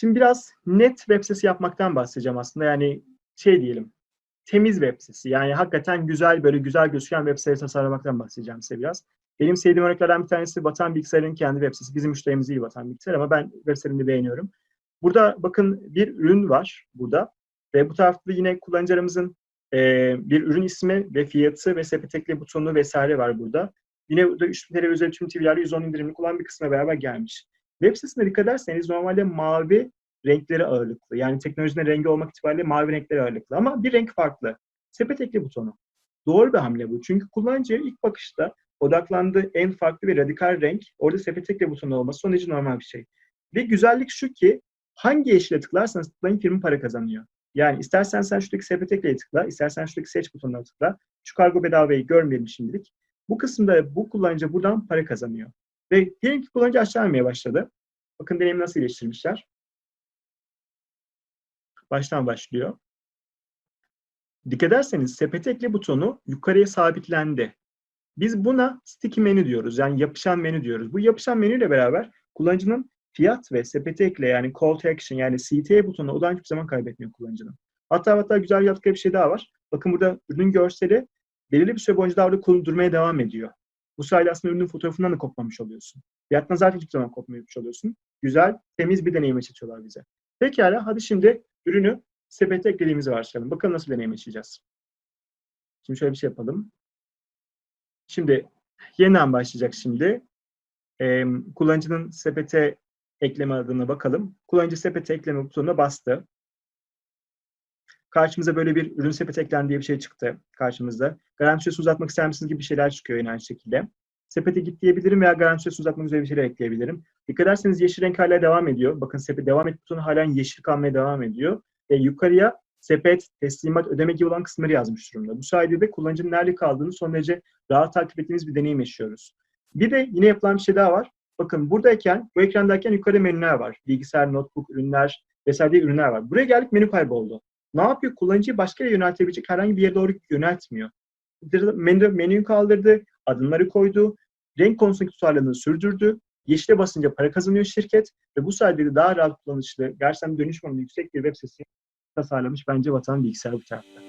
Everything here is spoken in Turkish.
Şimdi biraz net web sitesi yapmaktan bahsedeceğim aslında. Yani şey diyelim, temiz web sitesi. Yani hakikaten güzel, böyle güzel gözüken web sitesi tasarlamaktan bahsedeceğim size biraz. Benim sevdiğim örneklerden bir tanesi Vatan Bilgisayar'ın kendi web sitesi. Bizim müşterimiz iyi Vatan Bilgisayar ama ben web sitelerini beğeniyorum. Burada bakın bir ürün var burada. Ve bu tarafta yine kullanıcılarımızın e, bir ürün ismi ve fiyatı ve sepet ekle butonu vesaire var burada. Yine burada 3000 TL üzeri tüm TV'lerde 110 indirimlik olan bir kısmına beraber gelmiş. Web sitesine dikkat ederseniz normalde mavi renkleri ağırlıklı. Yani teknolojinin rengi olmak itibariyle mavi renkleri ağırlıklı. Ama bir renk farklı. Sepet ekle butonu. Doğru bir hamle bu. Çünkü kullanıcı ilk bakışta odaklandığı en farklı ve radikal renk orada sepet ekle butonu olması son derece normal bir şey. Ve güzellik şu ki hangi yeşile tıklarsanız tıklayın firma para kazanıyor. Yani istersen sen şuradaki sepet ekleye tıkla, istersen şuradaki seç butonuna tıkla. Şu kargo bedavayı görmeyelim şimdilik. Bu kısımda bu kullanıcı buradan para kazanıyor. Ve diyelim ki kullanıcı aşağı inmeye başladı. Bakın deneyimi nasıl iyileştirmişler. Baştan başlıyor. Dikkat ederseniz sepet ekle butonu yukarıya sabitlendi. Biz buna sticky menü diyoruz. Yani yapışan menü diyoruz. Bu yapışan menüyle beraber kullanıcının fiyat ve sepeti ekle yani call to action yani CTA butonuna olan hiçbir zaman kaybetmiyor kullanıcının. Hatta hatta güzel bir bir şey daha var. Bakın burada ürünün görseli belirli bir süre boyunca da orada durmaya devam ediyor. Bu sayede aslında ürünün fotoğrafından da kopmamış oluyorsun. Fiyattan zaten hiçbir zaman kopmamış oluyorsun. Güzel, temiz bir deneyim yaşatıyorlar bize. Pekala, hadi şimdi ürünü sepete eklediğimizi varsayalım. Bakalım nasıl deneyim yaşayacağız. Şimdi şöyle bir şey yapalım. Şimdi yeniden başlayacak şimdi. Ee, kullanıcının sepete ekleme adına bakalım. Kullanıcı sepete ekleme butonuna bastı. Karşımıza böyle bir ürün sepete eklen diye bir şey çıktı karşımızda. Garanti süresi uzatmak ister misiniz gibi şeyler çıkıyor yine aynı şekilde. Sepete git diyebilirim veya garanti süresi uzatmak üzere bir şeyler ekleyebilirim. Dikkat ederseniz yeşil renk hala devam ediyor. Bakın sepet devam et butonu halen yeşil kalmaya devam ediyor. Ve yukarıya sepet, teslimat, ödeme gibi olan kısımları yazmış durumda. Bu sayede de kullanıcının nerede kaldığını son derece rahat takip ettiğimiz bir deneyim yaşıyoruz. Bir de yine yapılan bir şey daha var. Bakın buradayken, bu ekrandayken yukarıda menüler var. Bilgisayar, notebook, ürünler vesaire diye ürünler var. Buraya geldik menü kayboldu. Ne yapıyor? Kullanıcıyı başka yere yöneltebilecek herhangi bir yere doğru yöneltmiyor. Menü, menüyü kaldırdı, adımları koydu, renk konusundaki tutarlılığını sürdürdü. Yeşile basınca para kazanıyor şirket ve bu sayede de daha rahat kullanışlı, gerçekten oranı yüksek bir web sitesi tasarlamış bence Vatan Bilgisayar bu tarafta.